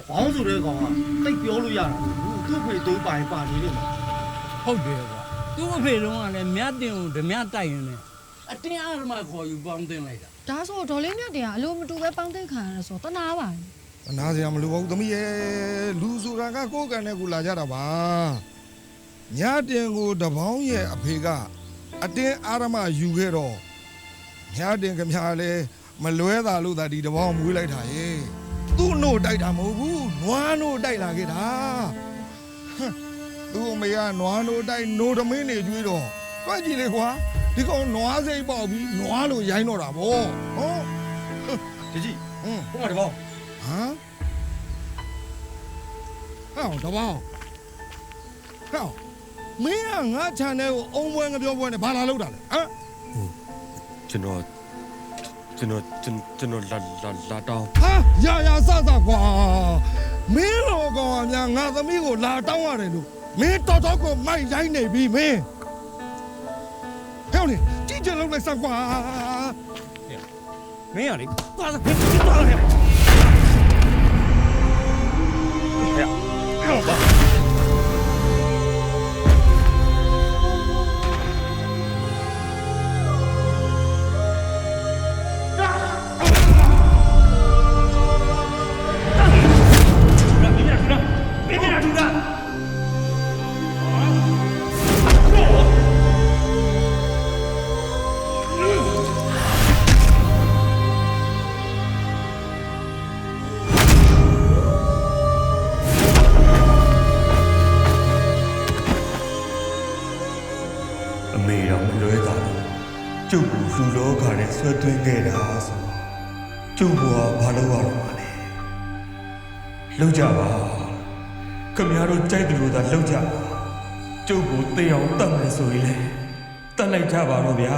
တပေါင်းဆိုတဲ့ကောင်ကတိတ်ပြောလို့ရတာဘူးသူ့ဖေသွေးပိုင်ပါနေတယ်မှာဟုတ်တယ်ကွာသူ့အဖေတုန်းကလည်းမြတ်တင်ကိုဓမြတိုက်ရင်လည်းအတင်းအားဓမ္မခေါ်ယူပေါင်းတင်လိုက်တာဒါဆိုဒေါ်လေးမြတ်တင်ကအလိုမတူပဲပေါင်းသိခံရတယ်ဆိုတော့တနာပါဘူးအနာစရာမလိုပါဘူးသမီးရဲ့လူဆိုတာကကိုယ်ကန်နဲ့ကိုလာကြတာပါညတင်ကိုတပေါင်းရဲ့အဖေကအတင်းအာရမယူခဲ့တော့ညတင်ခမရလဲမလွဲတာလို့သာဒီတပေါင်းမွေးလိုက်တာရဲ့ သူ့နို့တိုက်တာမဟုတ်ဘူးနွားနို့တိုက်လာခဲ့တာဟမ်သူ့အမေကနွားနို့တိုက်နို့တမင်းနေကျွေးတော့တွက်ကြည့်လေကွာဒီကောင်နွားစိတ်ပေါက်ပြီးနွားလိုရိုင်းတော့တာဗောဟောဒီကြီးဟွန်းဟိုမှာတပေါင်းဟမ်ဟောတဘောင်းဟောမင်းကငါ channel ကိုအုံပွဲငပြောပွဲနဲ့ဘာလာလောက်တာလဲဟမ်ကျွန်တော်ကျွန်တော်ကျွန်ကျွန်တော်လာလာလာတောင်းဟာရာ သမီးကိုလာတောင်းရတယ်လို့မင်းတော်တော်ကိုမိုက်ရိုင်းနေပြီမင်းဟဲ့လေကြည့်ကြလုံးလိုက်စကွာမင်းရလေသွားလာဖက်သွားလာဟဲ့ အမေတော်မလွဲတာလို့ကျုပ်ကိုလူလောကနဲ့ဆွဲသွင်းခဲ့တာဆိုတော့ကျုပ်ကဘာလို့ရတော့မှာလဲလောက်ကြပါခမရတို့ကြိုက်တယ်လို့သာလောက်ကြပါကျုပ်ကိုသိအောင်တတ်မယ်ဆိုရင်လေတတ်လိုက်ကြပါတော့ဗျာ